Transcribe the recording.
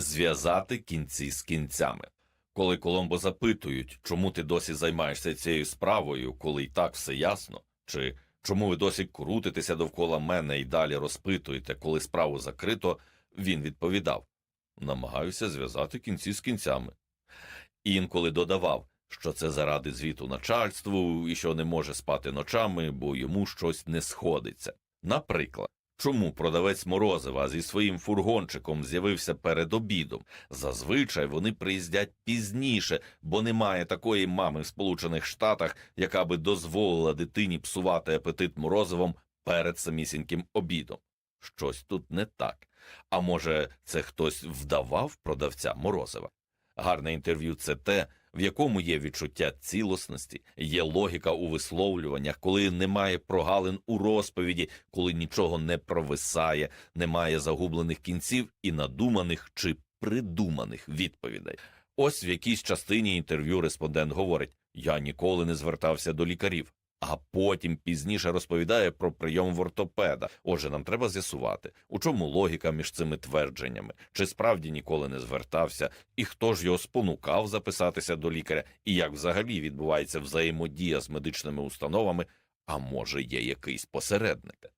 зв'язати кінці з кінцями. Коли Коломбо запитують, чому ти досі займаєшся цією справою, коли й так все ясно, чи чому ви досі крутитеся довкола мене і далі розпитуєте, коли справу закрито, він відповідав намагаюся зв'язати кінці з кінцями. Інколи додавав, що це заради звіту начальству і що не може спати ночами, бо йому щось не сходиться. Наприклад, чому продавець морозива зі своїм фургончиком з'явився перед обідом? Зазвичай вони приїздять пізніше, бо немає такої мами в Сполучених Штатах, яка би дозволила дитині псувати апетит морозивом перед самісіньким обідом. Щось тут не так. А може, це хтось вдавав продавця морозива? Гарне інтерв'ю це те, в якому є відчуття цілісності, є логіка у висловлюваннях, коли немає прогалин у розповіді, коли нічого не провисає, немає загублених кінців і надуманих чи придуманих відповідей. Ось в якійсь частині інтерв'ю респондент говорить: Я ніколи не звертався до лікарів. А потім пізніше розповідає про прийом в ортопеда. Отже, нам треба з'ясувати, у чому логіка між цими твердженнями, чи справді ніколи не звертався, і хто ж його спонукав записатися до лікаря, і як взагалі відбувається взаємодія з медичними установами, а може є якийсь посередник.